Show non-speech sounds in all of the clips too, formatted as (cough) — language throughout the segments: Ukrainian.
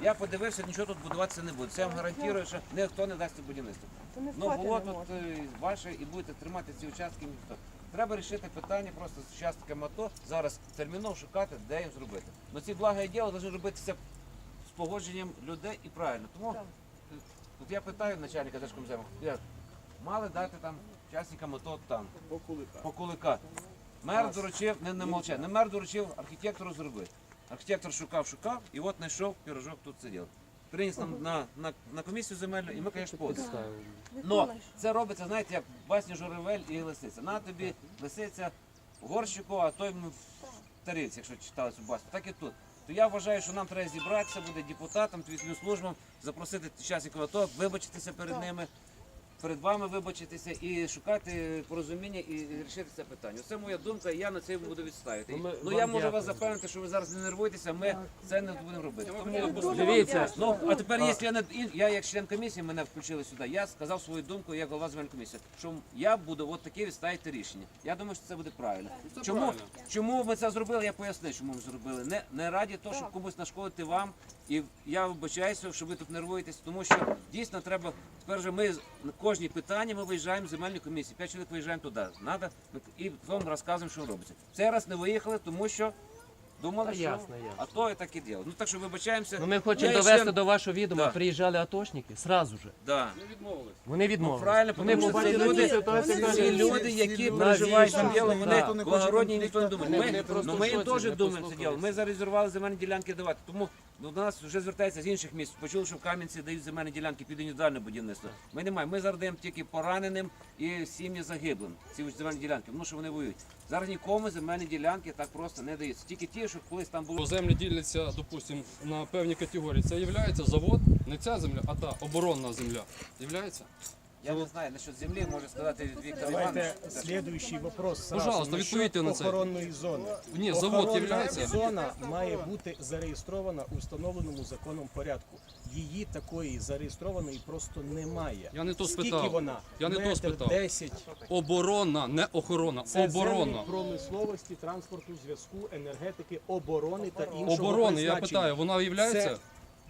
Я подивився, нічого тут будуватися не буде. Це я вам гарантую, що ніхто не дасть будівництво. Ну було тут е, ваше і будете тримати ці участки ніхто. Треба рішити питання просто з участками АТО, зараз терміново шукати, де їм зробити. Ну ці блага і діло повинні робитися з погодженням людей і правильно. Тому Так. е, от я питаю начальника Держкомзему, мали дати там учасникам АТО там по кулика. Мер доручив, не, не мовчать, не мер доручив архітектору зробити. Архітектор шукав, шукав, і от знайшов пірожок тут сидів. Приніс нам на, на, на комісію земельну, і ми, звісно, подали. Но це робиться, знаєте, як в басні Журавель і лисиця. На тобі лисиця в горщику, а той в тарілці, якщо читали цю басню. Так і тут. То я вважаю, що нам треба зібратися, буде депутатам, твітним службам, запросити учасників АТО, вибачитися перед ними, перед вами вибачитися і шукати порозуміння і рішити це питання. Це моя думка, і я на це буду відставити. Ну, ми Ну вам я можу вас запевнити, що ви зараз не нервуєтеся, ми це не будемо робити. Дивіться. Ну, а тепер, якщо я не і- я як член комісії, мене включили сюди. Я сказав свою думку як голова земельної комісії, що я буду от таке відставити рішення. Я думаю, що це буде правильно. чому, чому ми це зробили? Я поясню, чому ми зробили. Не, не раді того, щоб комусь нашкодити вам. І я вибачаюся, що ви тут нервуєтесь, тому що дійсно треба. Тепер же ми на кожні питання ми виїжджаємо в земельну комісію. П'ять чоловік виїжджаємо туди. Надо, і вам розказуємо, що робиться. Цей раз не виїхали, тому що. Думали, Та що ясно, ясно. а то і так і діло. Ну так що вибачаємося. Ну ми хочемо Я довести член- до вашого відома, Да. приїжджали атошники, сразу же. Да. Вони Ну, відмовилися. правильно, Вони тому що це побачили люди, ці люди, які переживають навіщо? діло, вони і ніхто не думає. Ми, ну, ми їм теж думаємо це діло. Ми зарезервували земельні ділянки давати. Тому до нас вже звертаються з інших місць. Почули, що в Кам'янці дають земельні ділянки під індивідуальне будівництво. Ми не маємо. Ми зараз тільки пораненим і сім'ї загиблим. Ці земельні ділянки, тому що вони воюють. Зараз нікому земельні ділянки так просто не даються. Тільки ті, що колись там було. Бо землі діляться, допустимо, на певні категорії. Це є завод, не ця земля, а та оборонна земля. Являється? Я не знаю, насчет землі може сказати Віктор Давайте Іванович. следующий вопрос сразу. Пожалуйста, Насчет відповідьте на це. охоронної зони. Ні, завод Охоронна являється? зона має бути зареєстрована у встановленому законом порядку. Її такої зареєстрованої просто немає. Я не то Скільки спитав. вона? Я не то Метр спитав. 10. Оборонна, не охорона. Це оборонна. землі промисловості, транспорту, зв'язку, енергетики, оборони та іншого Оборони, я призначення. питаю, вона являється?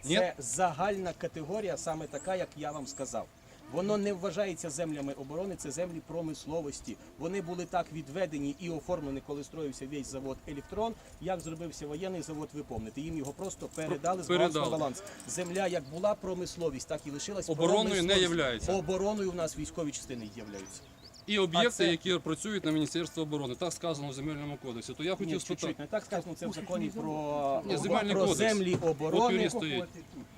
Це, Ні? це загальна категорія, саме така, як я вам сказав. Воно не вважається землями оборони, це землі промисловості. Вони були так відведені і оформлені, коли строївся весь завод Електрон. Як зробився воєнний завод, ви помните. Їм його просто передали з баланс на баланс. Земля як була промисловість, так і лишилась Обороною не являється. Обороною в нас військові частини являються. І об'єкти, це- які працюють на Міністерство оборони. Так сказано в земельному кодексі. То я хотів Ні, спитати. чуть-чуть не так сказано. Це в законі про, Ні, земельний про кодекс. землі От оборони. юрист стоїть.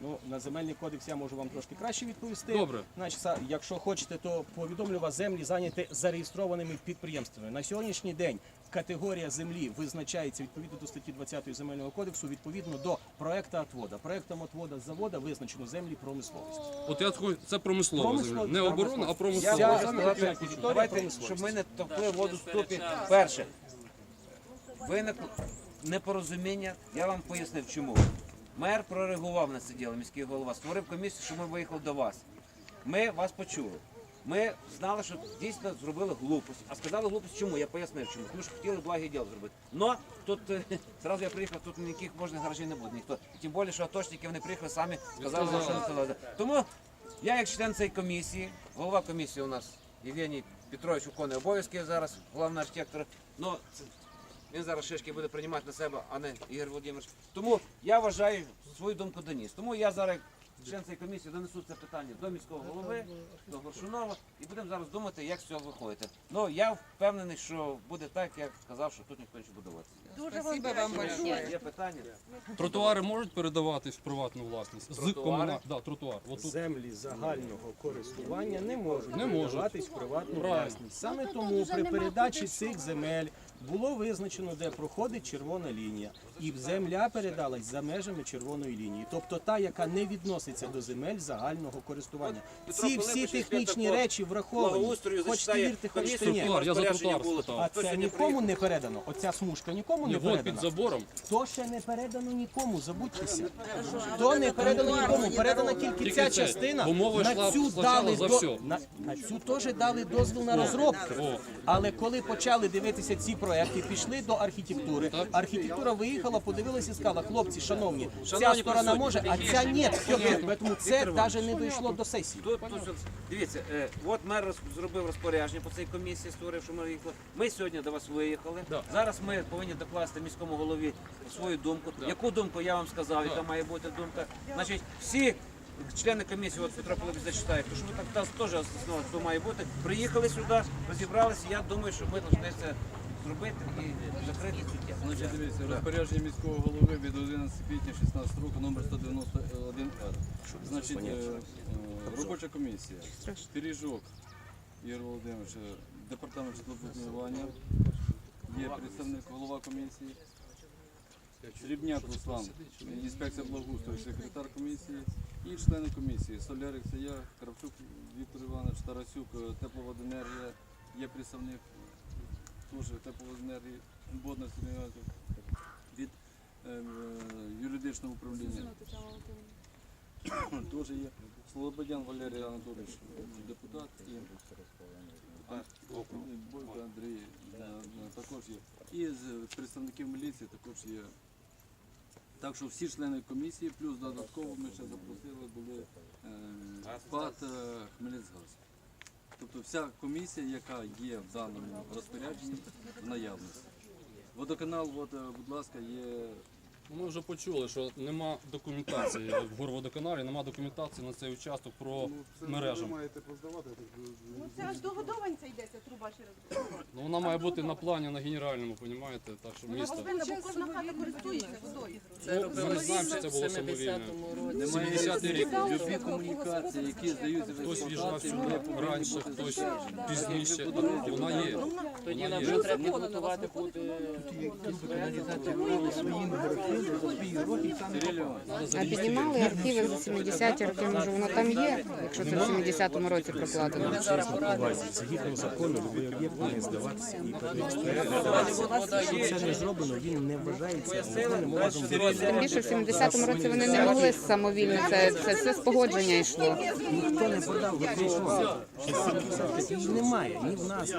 Ну, на земельний кодекс я можу вам трошки краще відповісти. Добре. Значить, са- якщо хочете, то повідомлю вас землі зайняті зареєстрованими підприємствами. На сьогоднішній день категорія землі визначається відповідно до статті 20 земельного кодексу, відповідно до проекта отвода. Проектом отвода з завода визначено землі промисловості. От я хочу, це промислова земля. Не оборона, а Я промислова. Вся- можу сказати, промисловості. щоб ми не товкли воду в ступі. Перше, виникло непорозуміння, я вам пояснив чому. Мер прореагував на це діло, міський голова, створив комісію, щоб ми виїхали до вас. Ми вас почули. Ми знали, що дійсно зробили глупость. А сказали глупость чому? Я пояснив чому. Тому що хотіли благе діло зробити. Но тут е, (laughs) зразу я приїхав, тут ніяких можних гаражів не буде. Ніхто. Тим більше, що атошники вони приїхали самі, сказали, що не сказали. Тому я як член цієї комісії, голова комісії у нас Євгеній Петрович виконує обов'язки зараз, головний архітектор. Ну, він зараз шишки буде приймати на себе, а не Ігор Володимирович. Тому я вважаю свою думку доніс. Тому я зараз, член цієї комісії, донесу це питання до міського голови, до Горшунова, і будемо зараз думати, як з цього виходити. Ну я впевнений, що буде так, як сказав, що тут ніхто не буде будуватися. Дуже вам дякую. Є питання? Тротуари можуть передаватись в приватну власність? З комуна... да, тротуар. От тут Землі загального користування не можуть Не можуть. передаватись в приватну Правильно. власність. Саме тому при передачі цих земель було визначено, де проходить червона лінія, і земля передалась за межами червоної лінії, тобто та, яка не відноситься до земель загального користування. Ці всі технічні речі враховані. Хочете вірте, хочете ні. Я за тротуар А це нікому не передано. Оця смужка нікому не під передана. забором. То ще не передано нікому, забудьтеся. То не передано нікому, передана тільки Тільки ця частина. На цю дали до- на, на цю теж дали дозвіл на розробку. Але коли почали дивитися ці проекти, пішли до архітектури. Архітектура виїхала. подивилася і сказала, хлопці, шановні, ця сторона може, а ця ні. Тому це навіть не дійшло до сесії. Тут, тут, тут, дивіться, е, от мер роз- зробив розпорядження по цій комісії, створив, що ми виїхали. Ми сьогодні до вас виїхали. Зараз ми повинні докласти міському голові свою думку. Яку думку я вам сказав, яка має бути думка. Значить, всі члени комісії, от Петро Пилипович зачитає, тому що ви так та- теж основа, хто має бути. Приїхали сюди, розібралися. Я думаю, що ми повинні це зробити і закрити цю тему. Значить, дивіться, розпорядження міського голови від 11 квітня 16 року, номер 191 р Значить, е, е, робоча комісія. Пиріжок Ігор Володимирович, е, департамент житлобудування. Є представник голова комісії. Срібняк Руслан, інспекція благоустрою, секретар комісії. І члени комісії. Солярик це я, Кравчук Віктор Іванович, Тарасюк, е, тепловоденергія, є представник теж тепловоденергії, Боднар від е, е, юридичного управління. Теж є. Слободян Валерій Анатолійович, депутат і Бойко Андрій також є. І з представників міліції також є. Так що всі члени комісії, плюс додатково ми ще запросили були е, ПАТ е, Хмельницькгаз. Тобто вся комісія, яка є в даному розпорядженні, в наявності. Водоканал, е, будь ласка, є Ми вже почули, що нема документації в горводоканалі, нема документації на цей участок про мережу. Ну це аж до годованця йдеться труба через Ну вона має бути на плані на генеральному, розумієте, так що Вона місто. повинна, бо кожна хата користується водою. Ну, ми не знаємо, чи це було самовільне. немає 70-й рік. любі комунікації, які здаються в Хтось в'їжджав експлуатацію, сюди вони раніше, хтось пізніше. Вона є. Тоді нам вже треба виходить, Сергій А піднімали архіви за 70 роки, може воно там є, якщо це в 70-му році прокладено. Згідно закону, любий об'єкт має здаватися і Якщо це не зроблено, він не вважається. Тим більше в 70-му році вони не могли самовільно, це, це все з погодження йшло. ніхто не подав, от прийшов. Ще 70 такий немає ні в нас,